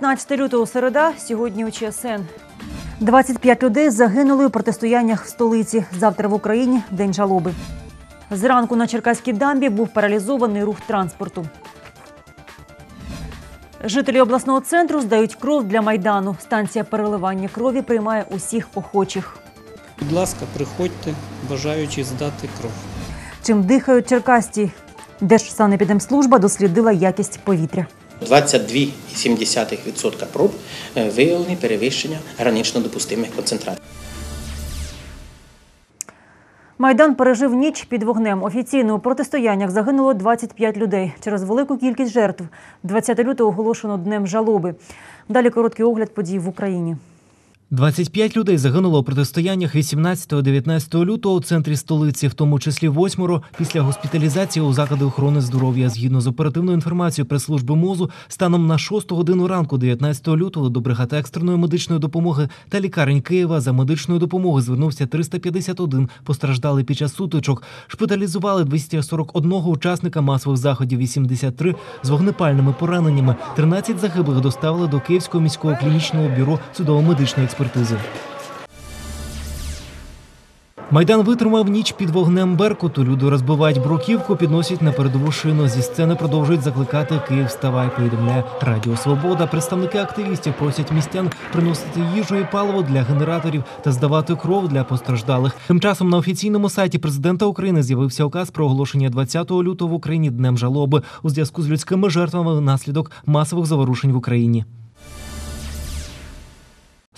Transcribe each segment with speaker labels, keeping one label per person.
Speaker 1: 19 лютого середа сьогодні у ЧСН. 25 людей загинули у протистояннях в столиці. Завтра в Україні день жалоби. Зранку на Черкаській дамбі був паралізований рух транспорту. Жителі обласного центру здають кров для майдану. Станція переливання крові приймає усіх охочих.
Speaker 2: Будь ласка, приходьте, бажаючи здати кров.
Speaker 1: Чим дихають черкасті? Держсанепідемслужба дослідила якість повітря.
Speaker 3: 22,7% проб е, виявлені перевищення гранично допустимих концентрацій.
Speaker 1: Майдан пережив ніч під вогнем. Офіційно у протистояннях загинуло 25 людей. Через велику кількість жертв 20 лютого оголошено днем жалоби. Далі короткий огляд подій в Україні.
Speaker 4: 25 людей загинуло у протистояннях 18-19 лютого у центрі столиці, в тому числі восьмеро після госпіталізації у заклади охорони здоров'я. Згідно з оперативною інформацією прес-служби МОЗу, станом на 6 годину ранку, 19 лютого, до бригад екстреної медичної допомоги та лікарень Києва за медичною допомогою звернувся 351 постраждали під час сутичок. Шпиталізували 241 учасника масових заходів, 83 з вогнепальними пораненнями. 13 загиблих доставили до Київського міського клінічного бюро судово-медичної експертизи. Майдан витримав ніч під вогнем Беркуту. Люди розбивають бруківку, підносять на передову шину. Зі сцени продовжують закликати Київ вставай. Повідомляє Радіо Свобода. Представники активістів просять містян приносити їжу і паливо для генераторів та здавати кров для постраждалих. Тим часом на офіційному сайті президента України з'явився указ про оголошення 20 лютого в Україні днем жалоби у зв'язку з людськими жертвами внаслідок масових заворушень в Україні.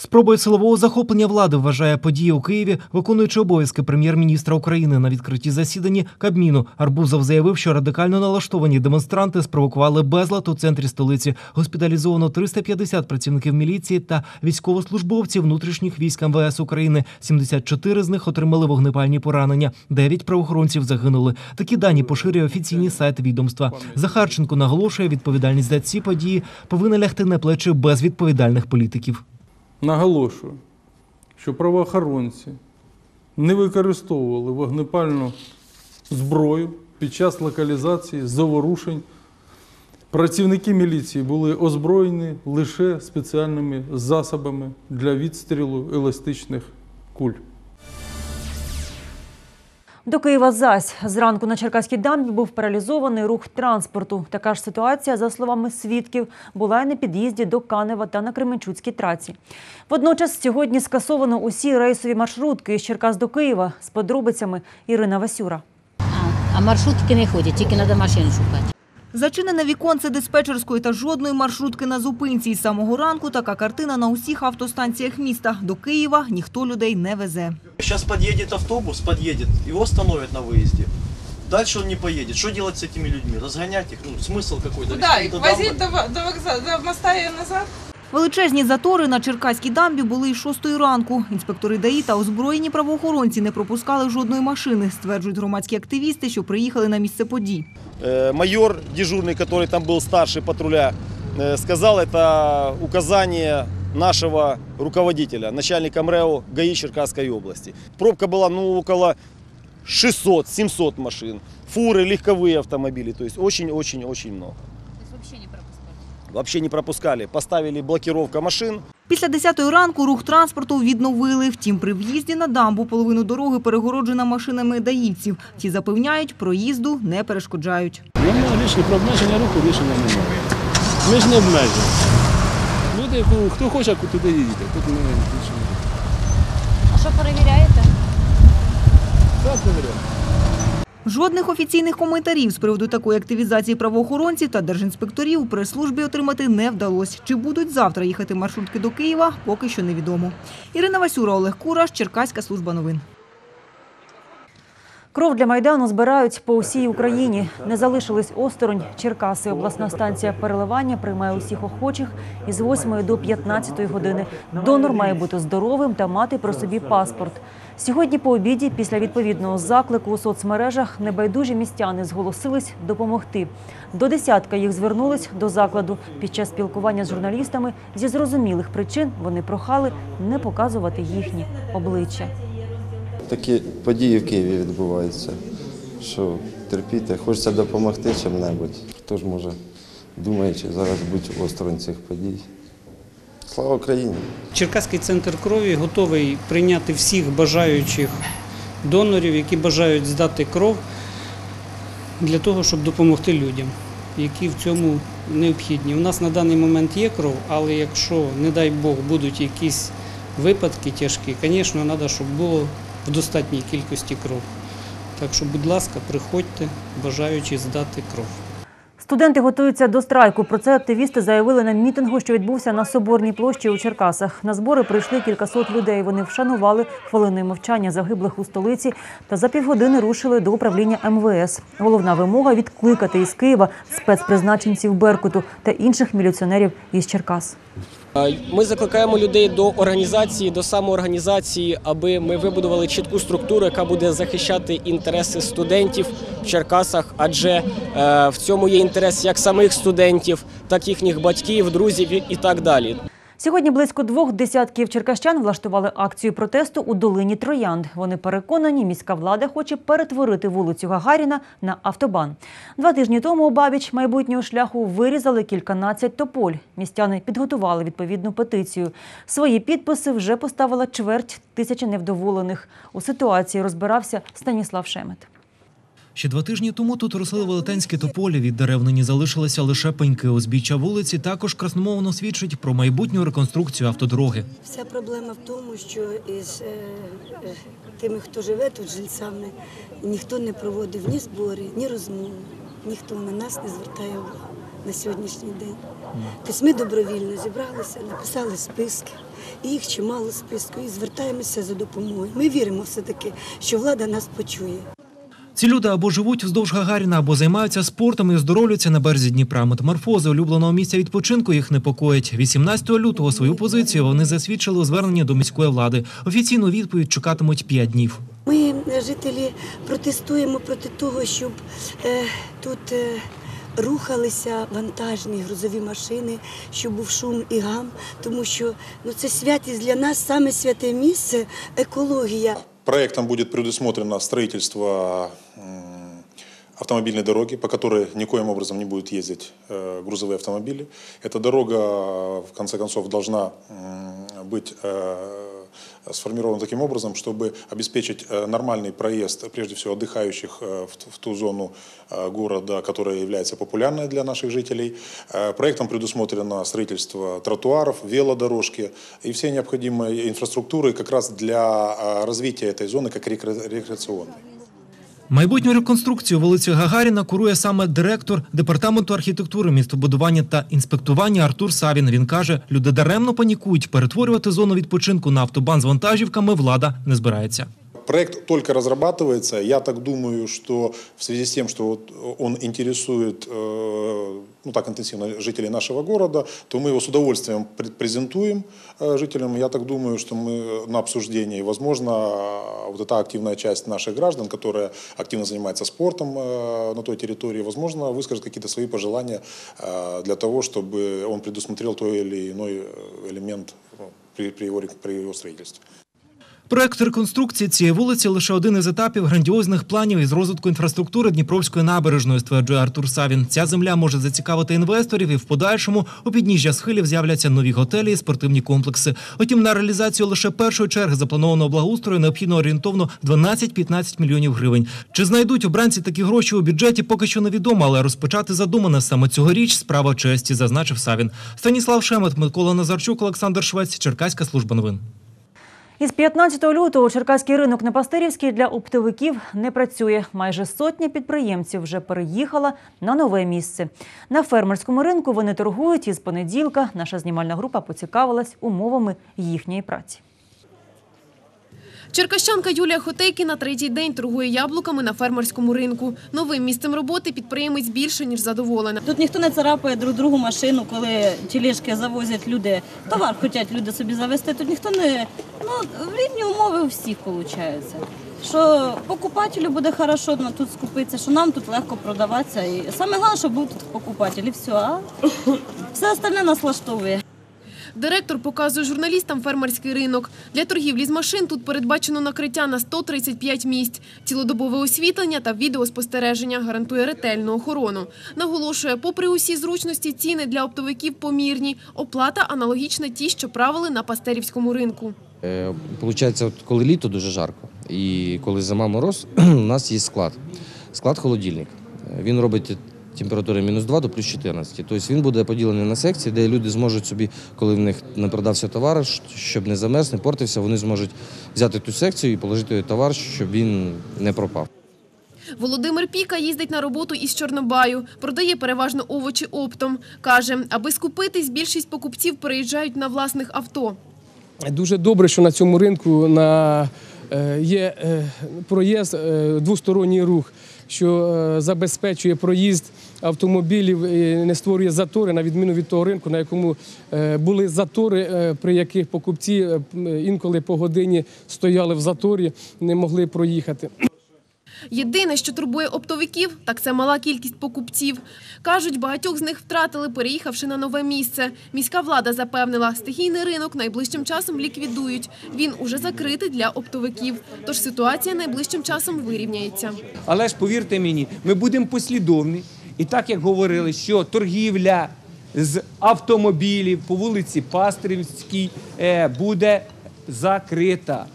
Speaker 4: Спробою силового захоплення влади вважає події у Києві, виконуючи обов'язки прем'єр-міністра України на відкритті засіданні Кабміну. Арбузов заявив, що радикально налаштовані демонстранти спровокували безлад у центрі столиці. Госпіталізовано 350 працівників міліції та військовослужбовців внутрішніх військ МВС України. 74 з них отримали вогнепальні поранення. 9 правоохоронців загинули. Такі дані поширює офіційний сайт відомства. Захарченко наголошує, відповідальність за ці події повинна лягти на плечі безвідповідальних політиків.
Speaker 5: Наголошую, що правоохоронці не використовували вогнепальну зброю під час локалізації заворушень. Працівники міліції були озброєні лише спеціальними засобами для відстрілу еластичних куль.
Speaker 1: До Києва зась зранку на Черкаській дамбі був паралізований рух транспорту. Така ж ситуація, за словами свідків, була й на під'їзді до Канева та на Кременчуцькій траці. Водночас сьогодні скасовано усі рейсові маршрутки з Черкас до Києва з подробицями Ірина Васюра.
Speaker 6: А, а маршрутки не ходять, тільки треба машину шукати.
Speaker 7: Зачинене віконце диспетчерської та жодної маршрутки на зупинці. Із самого ранку така картина на усіх автостанціях міста. До Києва ніхто людей не везе.
Speaker 8: Сейчас подъедет автобус, подъедет, его остановят на выезде. Дальше он не поедет. Что делать с этими людьми? Разгонять их? Ну, смысл какой-то?
Speaker 9: Куда
Speaker 8: Везти
Speaker 9: их?
Speaker 8: до
Speaker 9: Возить
Speaker 8: дамбы?
Speaker 9: до, до вокзала, до моста и назад?
Speaker 7: Величезні затори на Черкаській дамбі були із шостої ранку. Інспектори ДАІ та озброєні правоохоронці не пропускали жодної машини, стверджують громадські активісти, що приїхали на місце подій.
Speaker 10: Э, майор дежурный, который там был старший патруля, э, сказал, это указание нашего руководителя, начальника МРЭО ГАИ Черкасской области. Пробка была ну, около 600-700 машин, фуры, легковые автомобили, то есть очень-очень-очень много. Вообще не пропускали. Поставили блокировка машин,
Speaker 7: Після 10-ї ранку рух транспорту відновили. Втім, при в'їзді на дамбу половину дороги перегороджена машинами даївців. Ті запевняють, проїзду не перешкоджають.
Speaker 11: Немає рішення про обмеження руху, рішення немає. Ми ж не обмежуємо. Люди, хто хоче, туди їде. Тут ми рішення.
Speaker 6: А що перевіряєте?
Speaker 11: Так, перевіряємо.
Speaker 7: Жодних офіційних коментарів з приводу такої активізації правоохоронців та держінспекторів у прес-службі отримати не вдалося. Чи будуть завтра їхати маршрутки до Києва, поки що невідомо. Ірина Васюра, Олег Кураш, Черкаська служба новин.
Speaker 1: Кров для Майдану збирають по усій Україні. Не залишились осторонь. Черкаси. Обласна станція переливання приймає усіх охочих із 8 до 15 години. Донор має бути здоровим та мати при собі паспорт. Сьогодні по обіді, після відповідного заклику у соцмережах, небайдужі містяни зголосились допомогти. До десятка їх звернулись до закладу. Під час спілкування з журналістами зі зрозумілих причин вони прохали не показувати їхні обличчя.
Speaker 12: Такі події в Києві відбуваються, що терпіти, хочеться допомогти чим-небудь. Хто ж може думаючи зараз бути осторонь цих подій. Слава Україні!
Speaker 2: Черкаський центр крові готовий прийняти всіх бажаючих донорів, які бажають здати кров для того, щоб допомогти людям, які в цьому необхідні. У нас на даний момент є кров, але якщо, не дай Бог, будуть якісь випадки тяжкі, звісно, треба, щоб було в достатній кількості кров. Так що, будь ласка, приходьте, бажаючи здати кров.
Speaker 1: Студенти готуються до страйку. Про це активісти заявили на мітингу, що відбувся на Соборній площі у Черкасах. На збори прийшли кількасот людей. Вони вшанували хвилиною мовчання загиблих у столиці та за півгодини рушили до управління МВС. Головна вимога відкликати із Києва спецпризначенців Беркуту та інших міліціонерів із Черкас.
Speaker 13: Ми закликаємо людей до організації, до самоорганізації, аби ми вибудували чітку структуру, яка буде захищати інтереси студентів в Черкасах, адже е, в цьому є інтерес як самих студентів, так і їхніх батьків, друзів і- і так далі.
Speaker 1: Сьогодні близько двох десятків черкащан влаштували акцію протесту у долині Троянд. Вони переконані, міська влада хоче перетворити вулицю Гагаріна на автобан. Два тижні тому у Бабіч майбутнього шляху вирізали кільканадцять тополь. Містяни підготували відповідну петицію. Свої підписи вже поставила чверть тисячі невдоволених. У ситуації розбирався Станіслав Шемет.
Speaker 4: Ще два тижні тому тут росли велетенські тополі. Від дерев нині залишилися лише пеньки. Узбіччя вулиці також красномовно свідчить про майбутню реконструкцію автодороги.
Speaker 14: Вся проблема в тому, що із е, е, тими, хто живе тут жильцями, ніхто не проводив ні збори, ні розмови, ніхто на нас не звертає увагу на сьогоднішній день. Тобто ми добровільно зібралися, написали списки, і їх чимало списку, і звертаємося за допомогою. Ми віримо все-таки, що влада нас почує.
Speaker 4: Ці люди або живуть вздовж Гагаріна, або займаються спортом і оздоровлюються на березі Дніпра. Метаморфози улюбленого місця відпочинку їх непокоїть. 18 лютого свою позицію вони засвідчили у зверненні до міської влади. Офіційну відповідь чекатимуть 5 днів.
Speaker 14: Ми, жителі, протестуємо проти того, щоб е, тут е, рухалися вантажні грузові машини, щоб був шум і гам, тому що ну, це святість для нас, саме святе місце, екологія.
Speaker 15: Проектом будет предусмотрено строительство автомобильной дороги, по которой никоим образом не будут ездить э, грузовые автомобили. Эта дорога, в конце концов, должна быть э, сформирована таким образом, чтобы обеспечить э, нормальный проезд, прежде всего, отдыхающих э, в ту зону города, которая является популярной для наших жителей. Проектом предусмотрено строительство тротуаров, велодорожки и все необходимые инфраструктуры как раз для развития этой зоны как рекре- рекреационной.
Speaker 4: Майбутню реконструкцію вулиці Гагаріна курує саме директор департаменту архітектури, містобудування та інспектування Артур Савін. Він каже, люди даремно панікують. Перетворювати зону відпочинку на автобан з вантажівками влада не збирається.
Speaker 15: Проект только разрабатывается. Я так думаю, что в связи с тем, что он интересует э, ну, так интенсивно жителей нашего города, то мы его с удовольствием презентуем э, жителям. Я так думаю, что мы на обсуждении, возможно, э, вот эта активная часть наших граждан, которая активно занимается спортом э, на той территории, возможно, выскажет какие-то свои пожелания э, для того, чтобы он предусмотрел той или иной э, элемент при, при его, при его строительстве.
Speaker 4: Проект реконструкції цієї вулиці лише один із етапів грандіозних планів із розвитку інфраструктури Дніпровської набережної, стверджує Артур Савін. Ця земля може зацікавити інвесторів, і в подальшому у підніжжя схилів з'являться нові готелі і спортивні комплекси. Утім, на реалізацію лише першої черги запланованого благоустрою необхідно орієнтовно 12-15 мільйонів гривень. Чи знайдуть обранці такі гроші у бюджеті, поки що невідомо, але розпочати задумане саме цьогоріч справа честі, зазначив Савін. Станіслав Шемет, Микола Назарчук, Олександр Швець, Черкаська служба новин.
Speaker 1: Із 15 лютого Черкаський ринок Непастерівський для оптовиків не працює. Майже сотня підприємців вже переїхала на нове місце. На фермерському ринку вони торгують із понеділка. Наша знімальна група поцікавилась умовами їхньої праці.
Speaker 16: Черкащанка Юлія Хотейки на третій день торгує яблуками на фермерському ринку. Новим місцем роботи підприємець більше ніж задоволена.
Speaker 17: Тут ніхто не царапає друг другу машину, коли тілішки завозять люди. Товар хочуть люди собі завести. Тут ніхто не ну рівні умови у всіх виходить. Що покупателю буде хорошо ну, тут скупитися, що нам тут легко продаватися. І саме головне, щоб був тут покупатель, і все. А все остальне нас влаштовує.
Speaker 16: Директор показує журналістам фермерський ринок. Для торгівлі з машин тут передбачено накриття на 135 місць. Цілодобове освітлення та відеоспостереження гарантує ретельну охорону. Наголошує, попри усі зручності, ціни для оптовиків помірні. Оплата аналогічна ті, що правили на пастерівському ринку.
Speaker 18: Е, Получається, коли літо дуже жарко і коли зима мороз, у нас є склад. Склад холодильник. Е, Він робить температури мінус 2 до плюс 14. Тобто він буде поділений на секції, де люди зможуть собі, коли в них не продався товар, щоб не замерз, не портився, вони зможуть взяти ту секцію і положити товар, щоб він не пропав.
Speaker 16: Володимир Піка їздить на роботу із Чорнобаю. Продає переважно овочі оптом. Каже, аби скупитись, більшість покупців переїжджають на власних авто.
Speaker 19: Дуже добре, що на цьому ринку на, е, є е, проїзд, е, двосторонній рух, що е, забезпечує проїзд автомобілів і не створює затори, на відміну від того ринку, на якому е, були затори, е, при яких покупці інколи по годині стояли в заторі, не могли проїхати.
Speaker 16: Єдине, що турбує оптовиків, так це мала кількість покупців. Кажуть, багатьох з них втратили, переїхавши на нове місце. Міська влада запевнила, стихійний ринок найближчим часом ліквідують. Він уже закритий для оптовиків. Тож ситуація найближчим часом вирівняється.
Speaker 20: Але ж повірте мені, ми будемо послідовні. І так як говорили, що торгівля з автомобілів по вулиці Пастрівській е, буде закрита.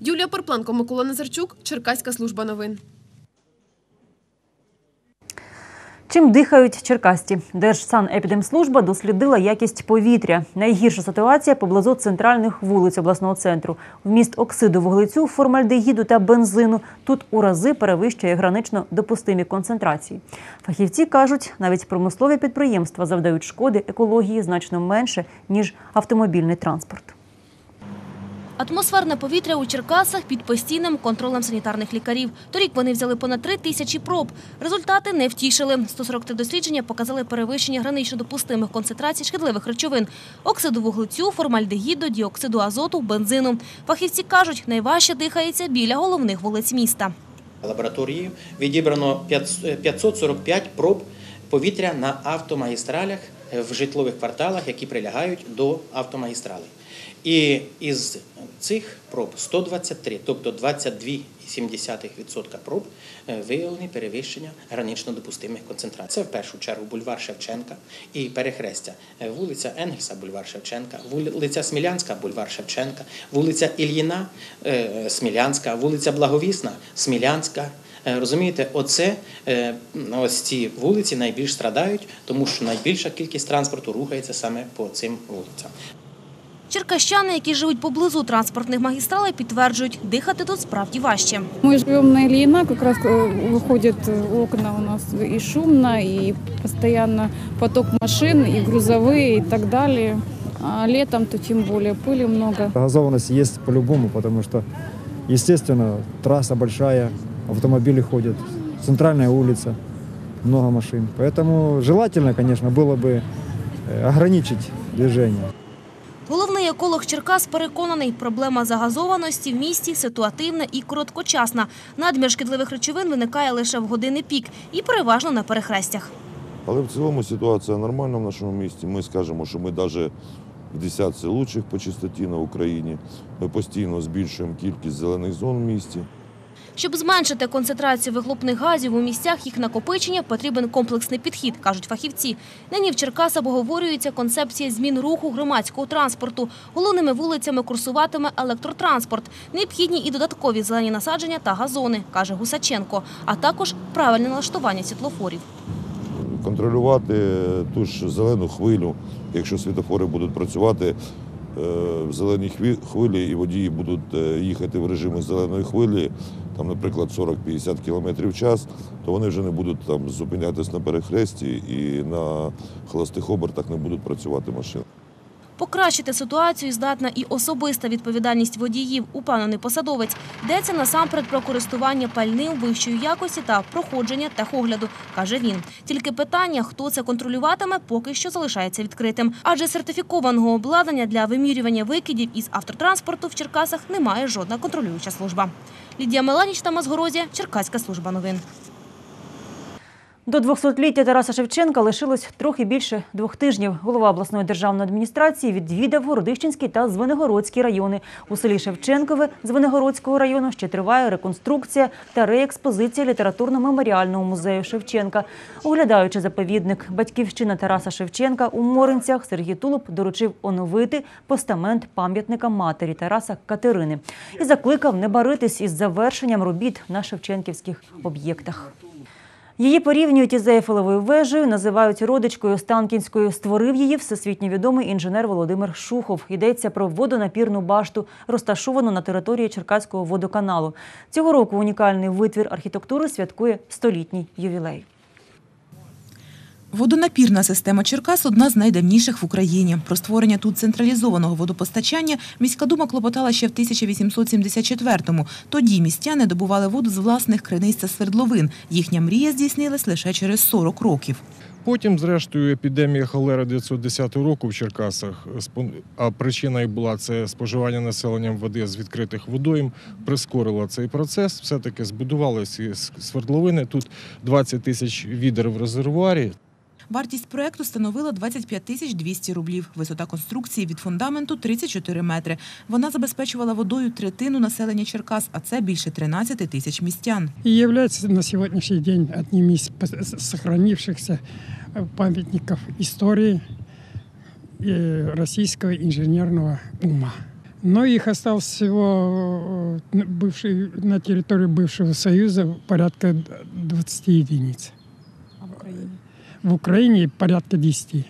Speaker 16: Юлія Порпленко, Микола Назарчук, Черкаська служба новин.
Speaker 1: Чим дихають черкасті? Держсанепідемслужба дослідила якість повітря. Найгірша ситуація поблизу центральних вулиць обласного центру. Вміст оксиду вуглецю, формальдегіду та бензину тут у рази перевищує гранично допустимі концентрації. Фахівці кажуть, навіть промислові підприємства завдають шкоди екології значно менше ніж автомобільний транспорт.
Speaker 21: Атмосферне повітря у Черкасах під постійним контролем санітарних лікарів. Торік вони взяли понад три тисячі проб. Результати не втішили. 143 дослідження показали перевищення гранично допустимих концентрацій шкідливих речовин – оксиду вуглецю, формальдегіду, діоксиду азоту, бензину. Фахівці кажуть, найважче дихається біля головних вулиць міста.
Speaker 3: Лабораторією відібрано 545 проб повітря на автомагістралях в житлових кварталах, які прилягають до автомагістралей. І із цих проб 123, тобто 22,7% проб е, виявлені перевищення гранично допустимих концентрацій. Це в першу чергу бульвар Шевченка і перехрестя е, вулиця Енгельса, бульвар Шевченка, вулиця Смілянська, бульвар Шевченка, вулиця Ільїна, е, Смілянська, вулиця Благовісна, Смілянська. Е, Розумієте, оце е, ось ці вулиці найбільш страдають, тому що найбільша кількість транспорту рухається саме по цим вулицям.
Speaker 21: Черкащани, які живуть поблизу транспортних магістралей, підтверджують, дихати тут справді важче.
Speaker 22: Мы живем на Ильина, как раз э, выходят э, окна у нас и шумно, и постоянно поток машин, и грузовые, и так далее. А летом то тем более пыли много.
Speaker 23: Газованность есть по-любому, потому что, естественно, трасса большая, автомобили ходят, центральная улица, много машин. Поэтому желательно, конечно, было бы э, ограничить движение.
Speaker 21: Головний еколог Черкас переконаний, проблема загазованості в місті ситуативна і короткочасна. Надмір шкідливих речовин виникає лише в години пік і переважно на перехрестях.
Speaker 24: Але в цілому ситуація нормальна в нашому місті. Ми скажемо, що ми навіть в десятці лучших по чистоті на Україні. Ми постійно збільшуємо кількість зелених зон в місті.
Speaker 21: Щоб зменшити концентрацію вихлопних газів у місцях їх накопичення, потрібен комплексний підхід, кажуть фахівці. Нині в Черкасах обговорюється концепція змін руху громадського транспорту. Головними вулицями курсуватиме електротранспорт. Необхідні і додаткові зелені насадження та газони, каже Гусаченко, а також правильне налаштування світлофорів.
Speaker 24: Контролювати ту ж зелену хвилю, якщо світофори будуть працювати е, в зеленій хвилі і водії будуть е, їхати в режимі зеленої хвилі, там, наприклад, 40-50 км в час, то вони вже не будуть там зупинятись на перехресті і на холостих обертах не будуть працювати машини.
Speaker 21: Покращити ситуацію здатна і особиста відповідальність водіїв, упевнений посадовець. Йдеться насамперед про користування пальним вищої якості та проходження техогляду, каже він. Тільки питання, хто це контролюватиме, поки що залишається відкритим. Адже сертифікованого обладнання для вимірювання викидів із автотранспорту в Черкасах немає жодна контролююча служба. Лідія Меланіч та Мазгорозія, Черкаська служба новин.
Speaker 1: До 200-ліття Тараса Шевченка лишилось трохи більше двох тижнів. Голова обласної державної адміністрації відвідав Городищенський та Звенигородський райони. У селі Шевченкове Звенигородського району ще триває реконструкція та реекспозиція літературно-меморіального музею Шевченка. Оглядаючи заповідник батьківщина Тараса Шевченка у Моринцях, Сергій Тулуб доручив оновити постамент пам'ятника матері Тараса Катерини і закликав не баритись із завершенням робіт на шевченківських об'єктах. Її порівнюють із Ейфелевою вежею, називають родичкою Останкінською. Створив її всесвітньо відомий інженер Володимир Шухов. Йдеться про водонапірну башту, розташовану на території Черкаського водоканалу. Цього року унікальний витвір архітектури святкує столітній ювілей.
Speaker 25: Водонапірна система Черкас одна з найдавніших в Україні. Про створення тут централізованого водопостачання міська дума клопотала ще в 1874-му. Тоді містяни добували воду з власних криниць та свердловин. Їхня мрія здійснилась лише через 40 років.
Speaker 26: Потім, зрештою, епідемія холери 910 року в Черкасах, а причиною була це споживання населенням води з відкритих водойм, прискорила цей процес. Все-таки збудували ці с- свердловини. Тут 20 тисяч відер в резервуарі.
Speaker 25: Вартість проекту становила 25 тисяч 200 рублів. Висота конструкції від фундаменту 34 метри. Вона забезпечувала водою третину населення Черкас, а це більше 13 тисяч містян.
Speaker 27: и является на сегодняшний день одним из пос- сохранившихся э, памятников истории э, российского инженерного ума. Но их осталось всего э, на бывшей, на территории бывшего Союза порядка 20 единиц. В Украине порядка 10.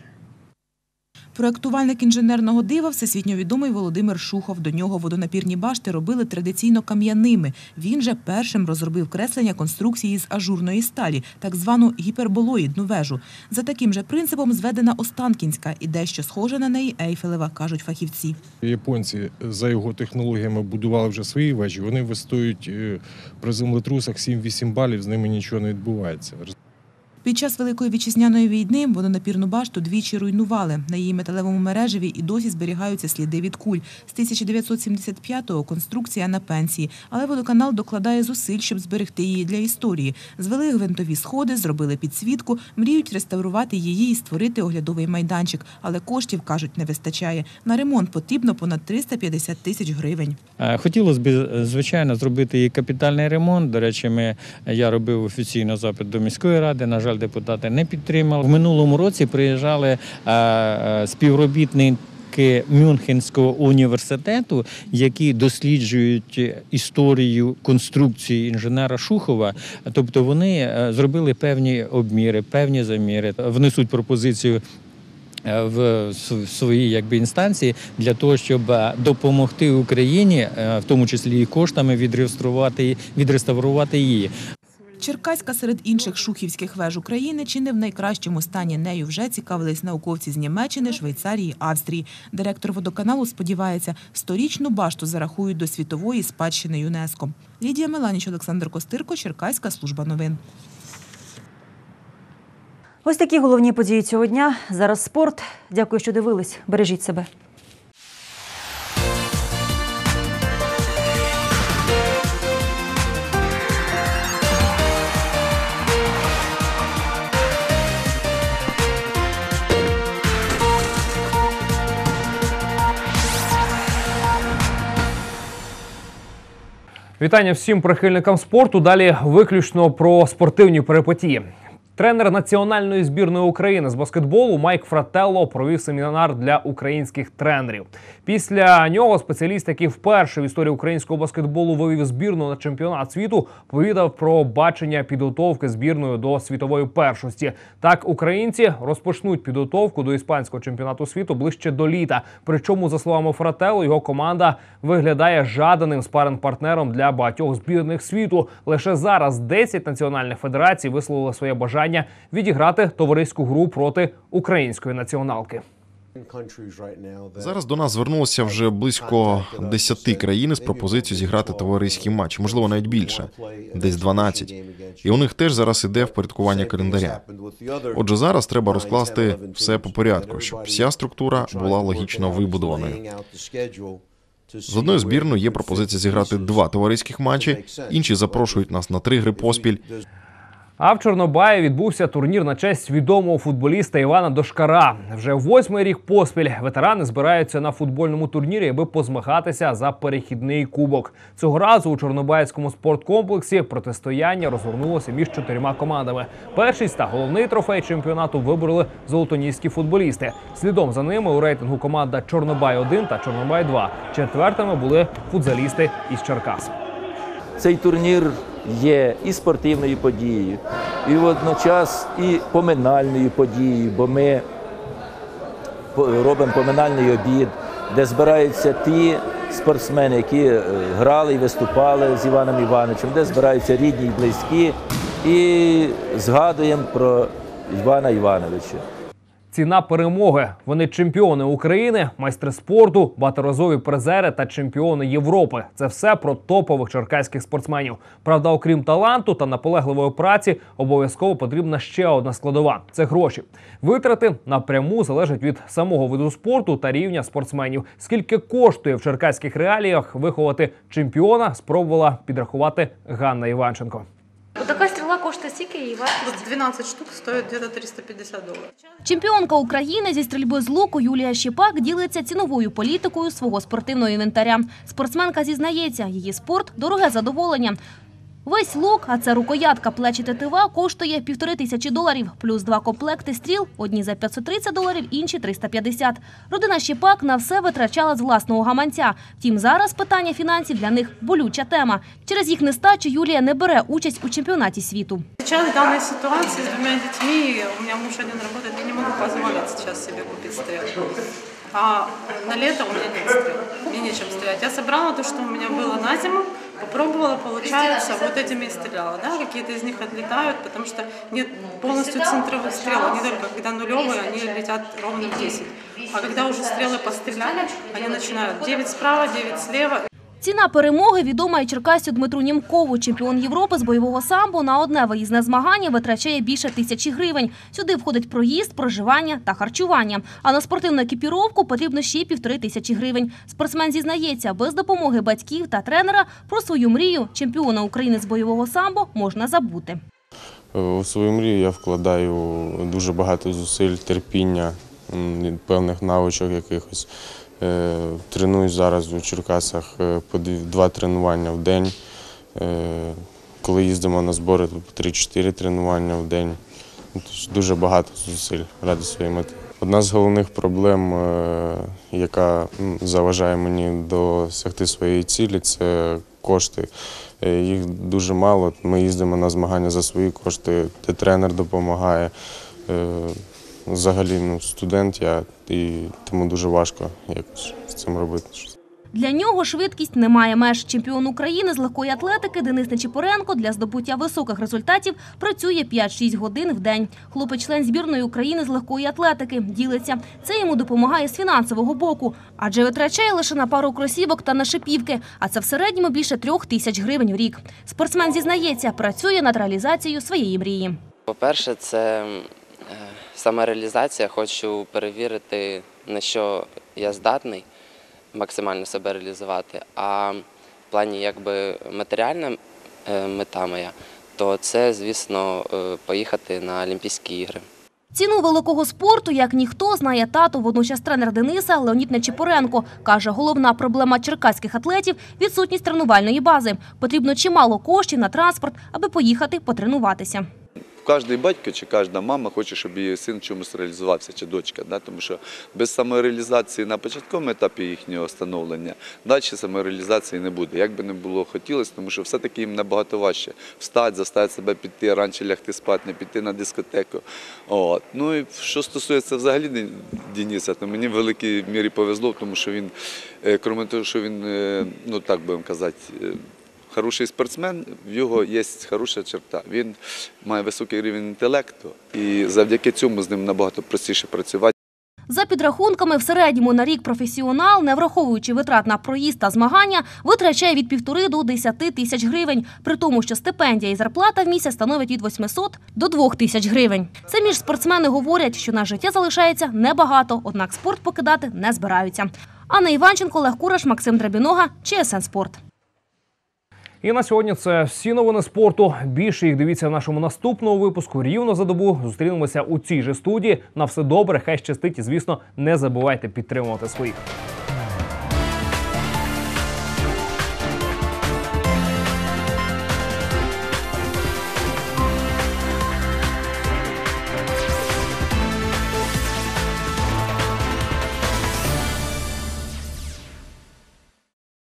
Speaker 25: Проектувальник інженерного дива всесвітньо відомий Володимир Шухов. До нього водонапірні башти робили традиційно кам'яними. Він же першим розробив креслення конструкції з ажурної сталі, так звану гіперболоїдну вежу. За таким же принципом зведена Останкінська і дещо схожа на неї Ейфелева, кажуть фахівці.
Speaker 26: Японці за його технологіями будували вже свої вежі. Вони вистоюють е, при землетрусах 7-8 балів, з ними нічого не відбувається.
Speaker 25: Під час Великої вітчизняної війни водонапірну башту двічі руйнували. На її металевому мережеві і досі зберігаються сліди від куль. З 1975-го конструкція на пенсії, але водоканал докладає зусиль, щоб зберегти її для історії. Звели гвинтові сходи, зробили підсвітку, мріють реставрувати її і створити оглядовий майданчик. Але коштів, кажуть, не вистачає. На ремонт потрібно понад 350 тисяч гривень.
Speaker 28: Е, Хотілося б, е, звичайно, зробити і капітальний ремонт. До речі, ми, я робив офіційно запит до міської ради. На жаль, депутати не підтримали. В минулому році приїжджали е, е, співробітники. Мюнхенського університету, які досліджують історію конструкції інженера Шухова, тобто вони е, зробили певні обміри, певні заміри, внесуть пропозицію в св- свої якби інстанції для того, щоб допомогти Україні, в тому числі і коштами відреставрувати відреставрувати її.
Speaker 25: Черкаська серед інших шухівських веж України чи не в найкращому стані нею вже цікавились науковці з Німеччини, Швейцарії, Австрії. Директор водоканалу сподівається, сторічну башту зарахують до світової спадщини ЮНЕСКО. Лідія Меланіч, Олександр Костирко, Черкаська служба новин.
Speaker 1: Ось такі головні події цього дня. Зараз спорт. Дякую, що дивились. Бережіть себе.
Speaker 29: Вітання всім прихильникам спорту. Далі виключно про спортивні перипетії. Тренер національної збірної України з баскетболу Майк Фрателло провів семінар для українських тренерів. Після нього спеціаліст, який вперше в історії українського баскетболу вивів збірну на чемпіонат світу, повідав про бачення підготовки збірної до світової першості. Так, українці розпочнуть підготовку до іспанського чемпіонату світу ближче до літа. Причому, за словами Фрателло, його команда виглядає жаданим спаринг-партнером для багатьох збірних світу. Лише зараз 10 національних федерацій висловили своє бажання відіграти товариську гру проти української націоналки.
Speaker 30: Зараз до нас звернулося вже близько 10 країн з пропозицією зіграти товариський матч, можливо, навіть більше, десь 12. І у них теж зараз іде впорядкування календаря. Отже, зараз треба розкласти все по порядку, щоб вся структура була логічно вибудованою. З одної збірної є пропозиція зіграти два товариських матчі, інші запрошують нас на три гри поспіль.
Speaker 29: А в Чорнобаї відбувся турнір на честь відомого футболіста Івана Дошкара. Вже восьмий рік поспіль ветерани збираються на футбольному турнірі, аби позмагатися за перехідний кубок. Цього разу у Чорнобаївському спорткомплексі протистояння розгорнулося між чотирма командами. Першість та головний трофей чемпіонату вибороли золотоніські футболісти. Слідом за ними у рейтингу команда Чорнобай 1 та Чорнобай 2 Четвертими були футзалісти із Черкас.
Speaker 31: Цей турнір є і спортивною подією, і водночас і поминальною подією, бо ми робимо поминальний обід, де збираються ті спортсмени, які е, грали і виступали з Іваном Івановичем, де збираються рідні і близькі, і згадуємо про Івана Івановича.
Speaker 29: Ціна перемоги. Вони чемпіони України, майстри спорту, багаторазові призери та чемпіони Європи. Це все про топових черкаських спортсменів. Правда, окрім таланту та наполегливої праці, обов'язково потрібна ще одна складова це гроші. Витрати напряму залежать від самого виду спорту та рівня спортсменів. Скільки коштує в черкаських реаліях виховати чемпіона, спробувала підрахувати Ганна Іванченко.
Speaker 21: Стріла і вартість?
Speaker 32: 12 штук стоит где-то 350 долларов.
Speaker 21: Чемпіонка України зі стрільби з луку Юлія Щепак ділиться ціновою політикою свого спортивного інвентаря. Спортсменка зізнається, її спорт дороге задоволення. Весь лук, а це рукоятка плечі тетива, коштує півтори тисячі доларів, плюс два комплекти стріл, одні за 530 доларів, інші 350. Родина Щепак на все витрачала з власного гаманця. Втім, зараз питання фінансів для них болюча тема. Через їх нестачу Юлія не бере участь у чемпіонаті світу.
Speaker 32: Сейчас в данной ситуации с двумя детьми, у меня муж один работает, я не могу позволить сейчас себе купить стрел. А на лето у меня нет стрел, мне нечем стрелять. Я собрала то, что у меня было на зиму, попробовала, получается, вот этими и стреляла. Да? Какие-то из них отлетают, потому что нет полностью центровых стрел. Они только когда нулевые, они летят ровно в 10. А когда уже стрелы постреляли, они начинают 9 справа, 9 слева.
Speaker 21: Ціна перемоги відома і черкасцю Дмитру Німкову. Чемпіон Європи з бойового самбо на одне виїзне змагання витрачає більше тисячі гривень. Сюди входить проїзд, проживання та харчування. А на спортивну екіпіровку потрібно ще півтори тисячі гривень. Спортсмен зізнається, без допомоги батьків та тренера про свою мрію чемпіона України з бойового самбо можна забути.
Speaker 33: У свою мрію я вкладаю дуже багато зусиль, терпіння, певних навичок якихось. Е, Тренуюсь зараз у Черкасах е, по два тренування в день. Е, Коли їздимо на збори, то по 3-4 тренування в день. Ну, Дуже багато зусиль ради своєї мети. Одна з головних проблем, яка заважає мені досягти своєї цілі, це кошти. Їх дуже мало. Ми їздимо на змагання за свої кошти, де тренер допомагає. Взагалі, ну, студент я, і тому дуже важко якось з цим робити.
Speaker 21: Для нього швидкість не має меж. Чемпіон України з легкої атлетики Денис Нечіпоренко для здобуття високих результатів працює 5-6 годин в день. Хлопець член збірної України з легкої атлетики ділиться. Це йому допомагає з фінансового боку, адже витрачає лише на пару кросівок та на шипівки, а це в середньому більше трьох тисяч гривень в рік. Спортсмен зізнається, працює над реалізацією своєї мрії.
Speaker 34: По-перше, це е, самореалізація. Хочу перевірити, на що я здатний максимально себе реалізувати. А в плані якби матеріальна е, мета моя, то це, звісно, е, поїхати на Олімпійські ігри.
Speaker 21: Ціну великого спорту, як ніхто, знає тато, водночас тренер Дениса Леонід Нечіпоренко. Каже, головна проблема черкаських атлетів – відсутність тренувальної бази. Потрібно чимало коштів на транспорт, аби поїхати потренуватися.
Speaker 35: Кожний батько чи кожна мама хоче, щоб її син чомусь реалізувався чи дочка. Да? Тому що без самореалізації на початковому етапі їхнього становлення далі самореалізації не буде. Як би не було хотілося, тому що все-таки їм набагато важче встати, заставити себе піти, раніше лягти спати, не піти на дискотеку. От. Ну і що стосується взагалі Ден- Дениса, то мені в великій мірі повезло, тому що він, е, крім того, що він, е, ну так будемо казати, е, Хороший спортсмен, в його є хороша черта. Він має високий рівень інтелекту, і завдяки цьому з ним набагато простіше працювати.
Speaker 21: За підрахунками, в середньому на рік професіонал, не враховуючи витрат на проїзд та змагання, витрачає від півтори до 10 тисяч гривень, при тому, що стипендія і зарплата в місяць становить від 800 до 2 тисяч гривень. Самі ж спортсмени говорять, що на життя залишається небагато, однак спорт покидати не збираються. Анна Іванченко, Олег Кураш, Максим Драбінога, ЧСН Спорт.
Speaker 29: І на сьогодні це всі новини спорту. Більше їх дивіться в нашому наступному випуску. Рівно за добу зустрінемося у цій же студії. На все добре, хай щастить і звісно, не забувайте підтримувати своїх.